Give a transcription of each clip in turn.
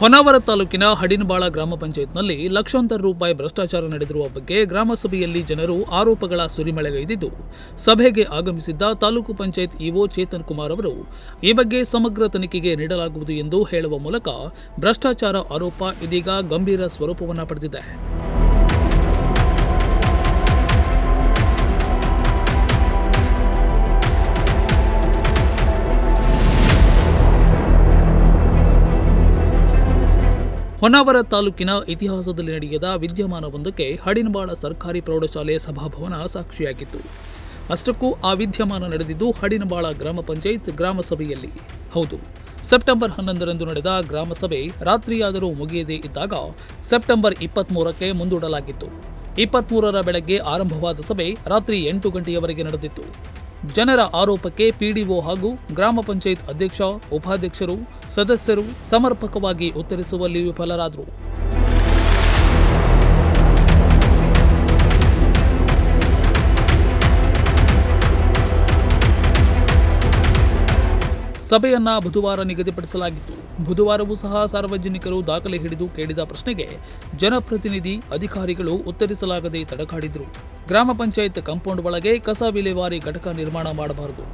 ಹೊನ್ನಾವರ ತಾಲೂಕಿನ ಹಡಿನಬಾಳ ಗ್ರಾಮ ಪಂಚಾಯತ್ನಲ್ಲಿ ಲಕ್ಷಾಂತರ ರೂಪಾಯಿ ಭ್ರಷ್ಟಾಚಾರ ನಡೆದಿರುವ ಬಗ್ಗೆ ಗ್ರಾಮ ಸಭೆಯಲ್ಲಿ ಜನರು ಆರೋಪಗಳ ಸುರಿಮಳೆಗೈದಿದ್ದು ಸಭೆಗೆ ಆಗಮಿಸಿದ್ದ ತಾಲೂಕು ಪಂಚಾಯತ್ ಇಒ ಚೇತನ್ ಕುಮಾರ್ ಅವರು, ಈ ಬಗ್ಗೆ ಸಮಗ್ರ ತನಿಖೆಗೆ ನೀಡಲಾಗುವುದು ಎಂದು ಹೇಳುವ ಮೂಲಕ ಭ್ರಷ್ಟಾಚಾರ ಆರೋಪ ಇದೀಗ ಗಂಭೀರ ಸ್ವರೂಪವನ್ನು ಪಡೆದಿದೆ. ಹೊನ್ನಾವರ ತಾಲೂಕಿನ ಇತಿಹಾಸದಲ್ಲಿ ನಡೆಯದ ವಿದ್ಯಮಾನವೊಂದಕ್ಕೆ ಹಡಿನಬಾಳ ಸರ್ಕಾರಿ ಪ್ರೌಢಶಾಲೆ ಸಭಾಭವನ ಸಾಕ್ಷಿಯಾಗಿತ್ತು. ಅಷ್ಟಕ್ಕೂ ಆ ವಿದ್ಯಮಾನ ನಡೆದಿದ್ದು ಹಡಿನಬಾಳ ಗ್ರಾಮ ಪಂಚಾಯತ್ ಗ್ರಾಮ ಸಭೆಯಲ್ಲಿ. ಹೌದು, ಸೆಪ್ಟೆಂಬರ್ ಹನ್ನೊಂದರಂದು ನಡೆದ ಗ್ರಾಮ ಸಭೆ ರಾತ್ರಿಯಾದರೂ ಮುಗಿಯದೇ ಇದ್ದಾಗ ಸೆಪ್ಟೆಂಬರ್ ಇಪ್ಪತ್ತ್ಮೂರಕ್ಕೆ ಮುಂದೂಡಲಾಗಿತ್ತು. ಇಪ್ಪತ್ತ್ಮೂರರ ಬೆಳಗ್ಗೆ ಆರಂಭವಾದ ಸಭೆ ರಾತ್ರಿ ಎಂಟು ಗಂಟೆಯವರೆಗೆ ನಡೆದಿತ್ತು. ಜನರ ಆರೋಪಕ್ಕೆ ಪಿಡಿಒ ಹಾಗೂ ಗ್ರಾಮ ಪಂಚಾಯತ್ ಅಧ್ಯಕ್ಷ, ಉಪಾಧ್ಯಕ್ಷರು, ಸದಸ್ಯರು ಸಮರ್ಪಕವಾಗಿ ಉತ್ತರಿಸುವಲ್ಲಿ ವಿಫಲರಾದರು. ಸಭೆಯನ್ನ ಬುಧವಾರ ನಿಗದಿಪಡಿಸಲಾಗಿತ್ತು. ಬುಧವಾರವೂ ಸಹ ಸಾರ್ವಜನಿಕರು ದಾಖಲೆ ಹಿಡಿದು ಕೇಳಿದ ಪ್ರಶ್ನೆಗೆ ಜನಪ್ರತಿನಿಧಿ ಅಧಿಕಾರಿಗಳು ಉತ್ತರಿಸಲಾಗದೆ ತಡಕಾಡಿದರು. ಗ್ರಾಮ ಪಂಚಾಯತ್ ಕಾಂಪೌಂಡ್ ಒಳಗೆ ಕಸ ವಿಲೇವಾರಿ ಘಟಕ ನಿರ್ಮಾಣ ಮಾಡಬಾರದು.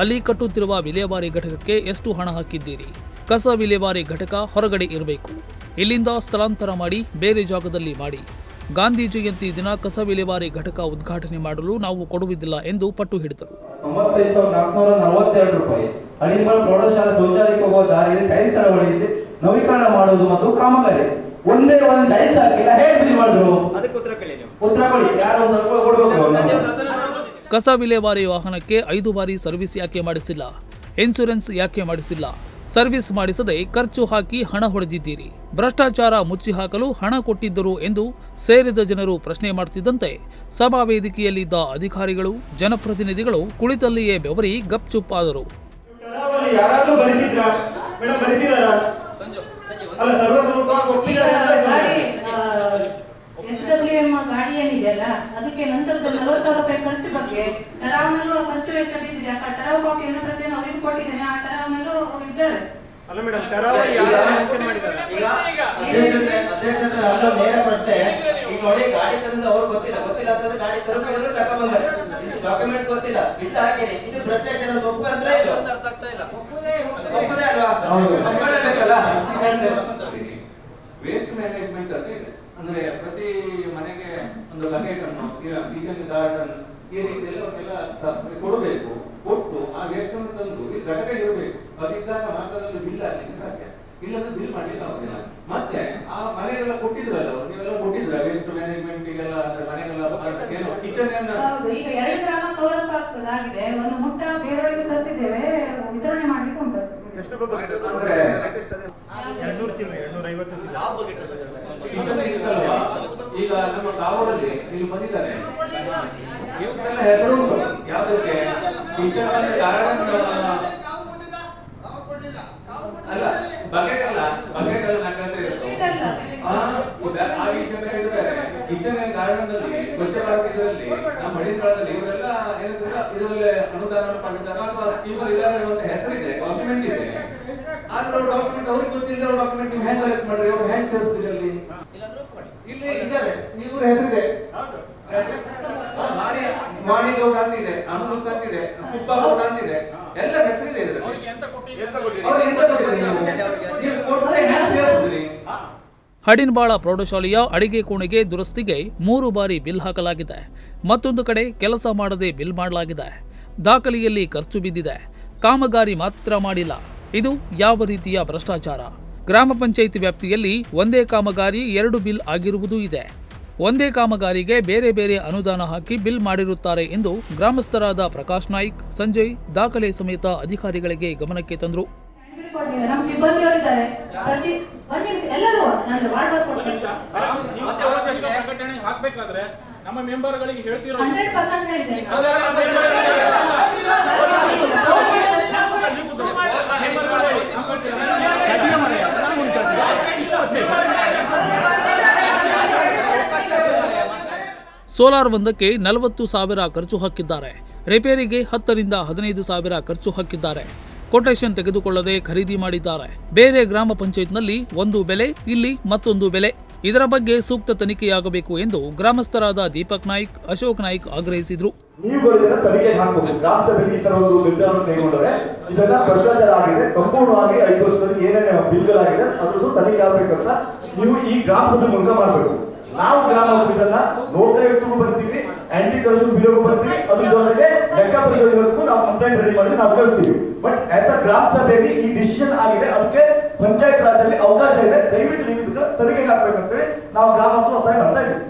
ಅಲ್ಲಿ ಕಟ್ಟುತ್ತಿರುವ ವಿಲೇವಾರಿ ಘಟಕಕ್ಕೆ ಎಷ್ಟು ಹಣ ಹಾಕಿದ್ದೀರಿ? ಕಸ ವಿಲೇವಾರಿ ಘಟಕ ಹೊರಗಡೆ ಇರಬೇಕು. ಇಲ್ಲಿಂದ ಸ್ಥಳಾಂತರ ಮಾಡಿ ಬೇರೆ ಜಾಗದಲ್ಲಿ ಮಾಡಿ. ಗಾಂಧಿ ಜಯಂತಿ ದಿನ ಕಸ ವಿಲೇವಾರಿ ಘಟಕ ಉದ್ಘಾಟನೆ ಮಾಡಲು ನಾವು ಕೊಡುವುದಿಲ್ಲ ಎಂದು ಪಟ್ಟು ಹಿಡಿದರು. ಹೋಗುವ ದಾರಿಯಲ್ಲಿ ಟೈಲ್ಸ್ ಅಳವಡಿಸಿ ನವೀಕರಣ ಮಾಡುವುದು ಮತ್ತು ಕಾಮಗಾರಿ. ಒಂದೇ ಒಂದು ಟೈಲ್ಸ್ ಹಾಕಿಲ್ಲ ಹೇಗೆ ಬಿಲ್ ಮಾಡಿದ್ರು? ಅದಕ್ಕೆ ಉತ್ತರ ಕೇಳಿ ನೀವು. ಉತ್ತರ ಕೊಡಿ ಯಾರು ಕೊಡ್ಬೇಕು. ಕಸ ವಿಲೇವಾರಿ ವಾಹನಕ್ಕೆ ಐದು ಬಾರಿ ಸರ್ವಿಸ್ ಯಾಕೆ ಮಾಡಿಸಿಲ್ಲ? ಇನ್ಶೂರೆನ್ಸ್ ಯಾಕೆ ಮಾಡಿಸಿಲ್ಲ? ಸರ್ವಿಸ್ ಮಾಡಿಸದೆ ಖರ್ಚು ಹಾಕಿ ಹಣ ಹೊಡೆದಿದ್ದೀರಿ. ಭ್ರಷ್ಟಾಚಾರ ಮುಚ್ಚಿ ಹಾಕಲು ಹಣ ಕೊಟ್ಟಿದ್ದರು ಎಂದು ಸೇರಿದ ಜನರು ಪ್ರಶ್ನೆ ಮಾಡುತ್ತಿದ್ದಂತೆ ಸಭಾ ವೇದಿಕೆಯಲ್ಲಿದ್ದ ಅಧಿಕಾರಿಗಳು ಜನಪ್ರತಿನಿಧಿಗಳು ಕುಳಿತಲ್ಲಿಯೇ ಬೆವರಿ ಗಪ್ಚುಪ್ಪಾದರು. ಯಾರಾದ್ರೂ ಭರಿಸಿದ್ರಾ ಮೇಡಮ್ ಭರಿಸಿದಾರಾ ಅಲ್ಲ ಸರ್ವಸಮ್ಮತವಾಗಿ ಒಪ್ಪಿದ್ದಾರೆ. ಎಸ್ ಡಬ್ಲ್ಯೂ ಎಂ ಗಾಡಿ ಏನಿದೆಯಲ್ಲ ಅದಕ್ಕೆ ನಂತರದ ನಲವತ್ತು ಸಾವಿರ ರೂಪಾಯಿ ಖರ್ಚು ಬಗ್ಗೆ ಟರಾವ್ನಲ್ಲೂ ಖರ್ಚು ವೆಚ್ಚ ಬಿದ್ದಿದೆ ಆ ಟರಾವ್ ಏನು ಪ್ರತಿ ಅವರಿಗೆ ಕೊಟ್ಟಿದ್ದೇನೆ. ಆ ಟರಾವ್ನಲ್ಲೂ ಅವ್ರು ಇದ್ದಾರೆ. ಅಲ್ಲ ಮೇಡಮ್ ಟರಾವ್ ಯಾರು ಮೆನ್ಷನ್ ಮಾಡಿದ್ದಾರೆ? ಈಗ ಅಧ್ಯಕ್ಷರೇ ಅಧ್ಯಕ್ಷರೇ ನೇರ ಪ್ರಶ್ನೆ. ನೋಡಿ ಗಾಡಿ ತಂದು ಅವ್ರು ಗೊತ್ತಿಲ್ಲ. ಗೊತ್ತಿಲ್ಲ ಅಂತಂದ್ರೆ ಗಾಡಿ ತರಿಸ್ಕೊಂಡ್ರೆ ತಕೊಂಡ್ಬಂದ್ರೆ ಬಂದ್ದಾರೆ ಡಾಕ್ಯುಮೆಂಟ್ಸ್ ಗೊತ್ತಿಲ್ಲ. ಬಿಲ್ ಹಾಕಿರಿ. ಇದು ಭ್ರಷ್ಟಾಚಾರ ಅಂತ ಒಪ್ಕೊಂಡ್ರೆ ಇಲ್ಲ ಅರ್ಥ ಆಗ್ತಾ ಇಲ್ಲ. ಒಪ್ಪದೇ ಅಲ್ವಾ? ಒಪ್ಕೊಳ್ಳೇಬೇಕಲ್ಲ ವೇಸ್ಟ್ ಮ್ಯಾನೇಜ್ಮೆಂಟ್ ಅಂತ ಇದೆ. ಅಂದ್ರೆ ಪ್ರತಿ ಮನೆಗೆ ಒಂದು ಲಗೇಜನ್ನು ಕಿಚನ್ ಗಾರ್ಡನ್ ಈ ರೀತಿಯಲ್ಲಿ ಅವಕ್ಕೆಲ್ಲ ಸ- ಕೊಡಬೇಕು. ಕೊಟ್ಟು ಆ ವೇಸ್ಟ್ ಅನ್ನು ತಂದು ಈ ಘಟಕ ಇರಬೇಕು ಅದಿದ್ದಾಗ ಮಾತ್ರ ಬಿಲ್ ಹಾಕ್ಲಿಕ್ಕೆ ಸಾಧ್ಯ. ಇಲ್ಲದ್ರೆ ಬಿಲ್ ಮಾಡ್ಲಿಕ್ಕೆ ಆಗುದಿಲ್ಲ. ಮತ್ತೆ ಆ ಮನೆಗೆಲ್ಲ ಕೊಟ್ಟಿದ್ರಲ್ಲ ಅವ್ರು ನೀವೆಲ್ಲ ಕೊಟ್ಟಿದ್ರ ವೇಸ್ಟ್ ಮ್ಯಾನೇಜ್ಮೆಂಟ್ ಈಗೆಲ್ಲ ಅಂದ್ರೆ ಮನೆಗೆಲ್ಲ ಏನು ಕಿಚನ್ ಹೌದು ಈಗ ಎರಡು ಗ್ರಾಮ ಒಂದು ಮುಟ್ಟ ತರಿಸಿದ್ದೇವೆ ವಿತರಣೆ ಮಾಡ್ಲಿಕ್ಕೆ ಉಂಟು. ಎಷ್ಟು ಈಗ ನಮ್ಮ ಕಾವೂರಲ್ಲಿ ಇಲ್ಲಿ ಬಂದಿದ್ದಾರೆ. ಇವಕ್ಕೆಲ್ಲ ಹೆಸರು ಉಂಟು. ಯಾವ್ದಕ್ಕೆ? ಕಿಚನ್ ಅಂದ್ರೆ ಗಾರ್ಡನ್ ಅಲ್ಲ ಬಕೆಟ್ ಅಲ್ಲ ಬಕೆಟ್ ಅಲ್ಲ ಆ, ವಿಷಯ ಹೇಳಿದ್ರೆ ಇದು ಅಂಡ್ ಸ್ವಚ್ಛ ಭಾರತ ಇದರಲ್ಲಿ ನಮ್ಮ ಹಳ್ಳಿಗಳಲ್ಲಿ ಇವರೆಲ್ಲ ಏನಂದ್ರೆ ಇದರಲ್ಲಿ ಅನುದಾನ ಪಡೆದಾರ ಅಥವಾ ಸ್ಕೀಮರ್ ಇದ್ದಾರೆ ಅಂತ ಹೆಸರಿದೆ ಡಾಕ್ಯುಮೆಂಟ್ ಇದೆ. ಆದ್ರೆ ಅವ್ರ ಡಾಕ್ಯುಮೆಂಟ್ ಅವ್ರಿಗೆ ಗೊತ್ತಿಲ್ಲ ಅವ್ರ ಡಾಕ್ಯುಮೆಂಟ್ ನೀವು ಹೆಂಗ್ ಕಲೆಕ್ಟ್ ಮಾಡ್ರಿ ಅವ್ರು ಹೆಂಗ್ ಸೇರಿಸ್ತೀರಿ ಅಲ್ಲಿ. ಇಲ್ಲಿ ಇದ್ದಾರೆ ನೀವು ಹೆಸರಿದೆ. ಮಾಡಿ ಮಾಡಿ ಗೌಡ ಅಂತಿದೆ ಅನುಭವ್ ಅಂತಿದೆ ಕುಪ್ಪ ಗೌಡ ಅಂತಿದೆ ಎಲ್ಲ ಹೆಸರಿದೆ ಇದರಲ್ಲಿ ಎಂತ ಕೊಟ್ಟಿರಿ ಅವ್ರು ಎಂತ ಕೊಟ್ಟಿದ್ದೀರಿ ನೀವು? ನೀವು ಕೊಟ್ಟರೆ ಹೆಂಗ್ ಸೇರಿಸ್ತೀರಿ ಹಡಿನ್ಬಾಳ ಪ್ರೌಢಶಾಲೆಯ ಅಡಿಗೆ ಕೋಣೆಗೆ ದುರಸ್ತಿಗೆ ಮೂರು ಬಾರಿ ಬಿಲ್ ಹಾಕಲಾಗಿದೆ. ಮತ್ತೊಂದು ಕಡೆ ಕೆಲಸ ಮಾಡದೆ ಬಿಲ್ ಮಾಡಲಾಗಿದೆ. ದಾಖಲೆಯಲ್ಲಿ ಖರ್ಚು ಬಿದ್ದಿದೆ. ಕಾಮಗಾರಿ ಮಾತ್ರ ಮಾಡಿಲ್ಲ. ಇದು ಯಾವ ರೀತಿಯ ಭ್ರಷ್ಟಾಚಾರ? ಗ್ರಾಮ ಪಂಚಾಯಿತಿ ವ್ಯಾಪ್ತಿಯಲ್ಲಿ ಒಂದೇ ಕಾಮಗಾರಿ, ಎರಡು ಬಿಲ್ ಆಗಿರುವುದೂ ಇದೆ. ಒಂದೇ ಕಾಮಗಾರಿಗೆ ಬೇರೆ ಬೇರೆ ಅನುದಾನ ಹಾಕಿ ಬಿಲ್ ಮಾಡಿರುತ್ತಾರೆ ಎಂದು ಗ್ರಾಮಸ್ಥರಾದ ಪ್ರಕಾಶ್ ನಾಯ್ಕ್, ಸಂಜಯ್ ದಾಖಲೆ ಸಮೇತ ಅಧಿಕಾರಿಗಳಿಗೆ ಗಮನಕ್ಕೆ ತಂದರು. ಪ್ರಕಟಣೆ ಹಾಕ್ಬೇಕಾದ್ರೆ ನಮ್ಮ ಹೇಳ್ತಿರೋ ಪರ್ಸೆಂಟ್ ಇದೆ ಸೋಲಾರ್ ಒಂದಕ್ಕೆ ನಲವತ್ತು ಸಾವಿರ ಖರ್ಚು ಹಾಕಿದ್ದಾರೆ. ರಿಪೇರಿಗೆ ಹತ್ತರಿಂದ ಹದಿನೈದು ಸಾವಿರ ಖರ್ಚು ಹಾಕಿದ್ದಾರೆ. ಕೊಟೇಶನ್ ತೆಗೆದುಕೊಳ್ಳದೆ ಖರೀದಿ ಮಾಡಿದ್ದಾರೆ. ಬೇರೆ ಗ್ರಾಮ ಪಂಚಾಯತ್ನಲ್ಲಿ ಒಂದು ಬೆಲೆ, ಇಲ್ಲಿ ಮತ್ತೊಂದು ಬೆಲೆ. ಇದರ ಬಗ್ಗೆ ಸೂಕ್ತ ತನಿಖೆಯಾಗಬೇಕು ಎಂದು ಗ್ರಾಮಸ್ಥರಾದ ದೀಪಕ್ ನಾಯ್ಕ್, ಅಶೋಕ್ ನಾಯ್ಕ್ ಆಗ್ರಹಿಸಿದ್ರು. ತನಿಖೆ ಬರ್ತೀವಿ. ಅದ್ರ ಜೊತೆಗೆ ಲೆಕ್ಕ ನಾವು ಕಂಪ್ಲೇಂಟ್ ರೆಡಿ ಮಾಡಿ ನಾವು ಕಳಿಸ್ತೀವಿ. ಬಟ್ ಆಸ್ ಅ ಗ್ರಾಮ ಸಭೆಯಲ್ಲಿ ಈ ಡಿಸಿಷನ್ ಆಗಿದೆ. ಅದಕ್ಕೆ ಪಂಚಾಯತ್ ರಾಜಲ್ಲಿ ಅವಕಾಶ ಇದೆ. ದಯವಿಟ್ಟು ನೀವು ಇದನ್ನ ತನಿಖೆಗೆ ಹಾಕ್ಬೇಕಂತೇಳಿ ನಾವು ಗ್ರಾಮಸ್ಥರು ಒತ್ತಾಯ ಮಾಡ್ತಾ ಇದ್ದೀವಿ.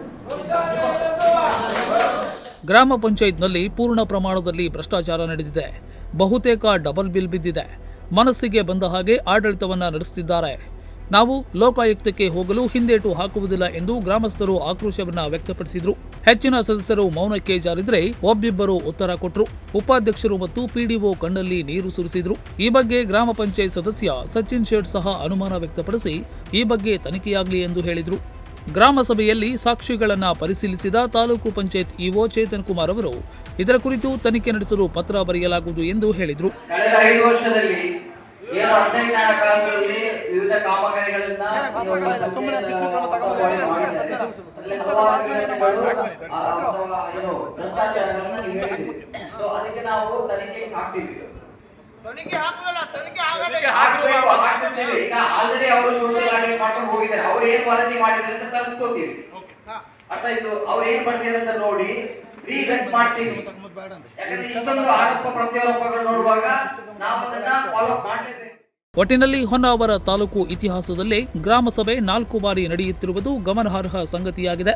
ಗ್ರಾಮ ಪಂಚಾಯತ್ನಲ್ಲಿ ಪೂರ್ಣ ಪ್ರಮಾಣದಲ್ಲಿ ಭ್ರಷ್ಟಾಚಾರ ನಡೆದಿದೆ. ಬಹುತೇಕ ಡಬಲ್ ಬಿಲ್ ಬಿದ್ದಿದೆ. ಮನಸ್ಸಿಗೆ ಬಂದ ಹಾಗೆ ಆಡಳಿತವನ್ನು ನಡೆಸುತ್ತಿದ್ದಾರೆ. ನಾವು ಲೋಕಾಯುಕ್ತಕ್ಕೆ ಹೋಗಲು ಹಿಂದೇಟು ಹಾಕುವುದಿಲ್ಲ ಎಂದು ಗ್ರಾಮಸ್ಥರು ಆಕ್ರೋಶವನ್ನ ವ್ಯಕ್ತಪಡಿಸಿದರು. ಹೆಚ್ಚಿನ ಸದಸ್ಯರು ಮೌನಕ್ಕೆ ಜಾರಿದ್ರೆ ಒಬ್ಬಿಬ್ಬರು ಉತ್ತರ ಕೊಟ್ಟರು ಉಪಾಧ್ಯಕ್ಷರು ಮತ್ತು ಪಿಡಿಒ ಕಣ್ಣಲ್ಲಿ ನೀರು ಸುರಿಸಿದ್ರು. ಈ ಬಗ್ಗೆ ಗ್ರಾಮ ಪಂಚಾಯತ್ ಸದಸ್ಯ ಸಚಿನ್ ಶೇಟ್ ಸಹ ಅನುಮಾನ ವ್ಯಕ್ತಪಡಿಸಿ ಈ ಬಗ್ಗೆ ತನಿಖೆಯಾಗಲಿ ಎಂದು ಹೇಳಿದರು. ಗ್ರಾಮಸಭೆಯಲ್ಲಿ ಸಾಕ್ಷಿಗಳನ್ನು ಪರಿಶೀಲಿಸಿದ ತಾಲೂಕು ಪಂಚಾಯತ್ ಇಒ ಚೇತನ್ ಕುಮಾರ್ ಅವರು, ಇದರ ಕುರಿತು ತನಿಖೆ ನಡೆಸಲು ಪತ್ರ ಬರೆಯಲಾಗುವುದು ಎಂದು ಹೇಳಿದರು. ಕಳೆದ ಐದು ವರ್ಷದಲ್ಲಿ ಏನು ವಿವಿಧ ಕಾಮಗಾರಿಗಳನ್ನ ಭ್ರಷ್ಟಾಚಾರಗಳನ್ನ ನೀವು ಹೇಳಿದ್ದೀರಿ. ಸೊ ಅದಕ್ಕೆ ನಾವು ತನಿಖೆ ಹಾಕ್ತೀವಿ. ಈಗ ಆಲ್ರೆಡಿ ಅವರು ಸೋಷಿಯಲ್ ಆಡಿಟ್ ಮಾಡ್ಕೊಂಡು ಹೋಗಿದ್ದಾರೆ. ಅವ್ರು ಏನ್ ವರದಿ ಮಾಡಿದ್ದಾರೆ ಅಂತ ತರಿಸ್ಕೋತೀವಿ. ಅರ್ಥ ಆಯ್ತು? ಅವ್ರು ಏನ್ ಬರ್ತಾರೆ ಅಂತ ನೋಡಿ ರೀವೆಟ್ ಮಾಡ್ತೀವಿ ಯಾಕಂದ್ರೆ ಇಷ್ಟೊಂದು ಆರೋಪ ಪ್ರತ್ಯಾರೋಪಗಳು ನೋಡುವಾಗ ನಾವು ಅದನ್ನ ಫಾಲೋ ಮಾಡಲೇಬೇಕು. ಒಟ್ಟಿನಲ್ಲಿ ಹೊನ್ನಾವರ ತಾಲೂಕು ಇತಿಹಾಸದಲ್ಲೇ ಗ್ರಾಮಸಭೆ ನಾಲ್ಕು ಬಾರಿ ನಡೆಯುತ್ತಿರುವುದು ಗಮನಾರ್ಹ ಸಂಗತಿಯಾಗಿದೆ.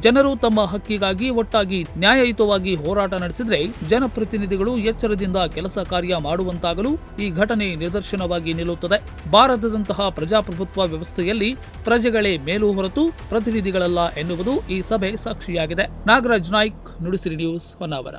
ಜನರು ತಮ್ಮ ಹಕ್ಕಿಗಾಗಿ ಒಟ್ಟಾಗಿ ನ್ಯಾಯಯುತವಾಗಿ ಹೋರಾಟ ನಡೆಸಿದರೆ ಜನಪ್ರತಿನಿಧಿಗಳು ಎಚ್ಚರದಿಂದ ಕೆಲಸ ಕಾರ್ಯ ಮಾಡುವಂತಾಗಲು ಈ ಘಟನೆ ನಿದರ್ಶನವಾಗಿ ನಿಲ್ಲುತ್ತದೆ. ಭಾರತದಂತಹ ಪ್ರಜಾಪ್ರಭುತ್ವ ವ್ಯವಸ್ಥೆಯಲ್ಲಿ ಪ್ರಜೆಗಳೇ ಮೇಲು ಹೊರತು ಪ್ರತಿನಿಧಿಗಳಲ್ಲ ಎನ್ನುವುದು ಈ ಸಭೆ ಸಾಕ್ಷಿಯಾಗಿದೆ. ನಾಗರಾಜ್ ನಾಯ್ಕ್, ನುಡಿಸಿರಿ ನ್ಯೂಸ್ ಹೊನ್ನಾವರ.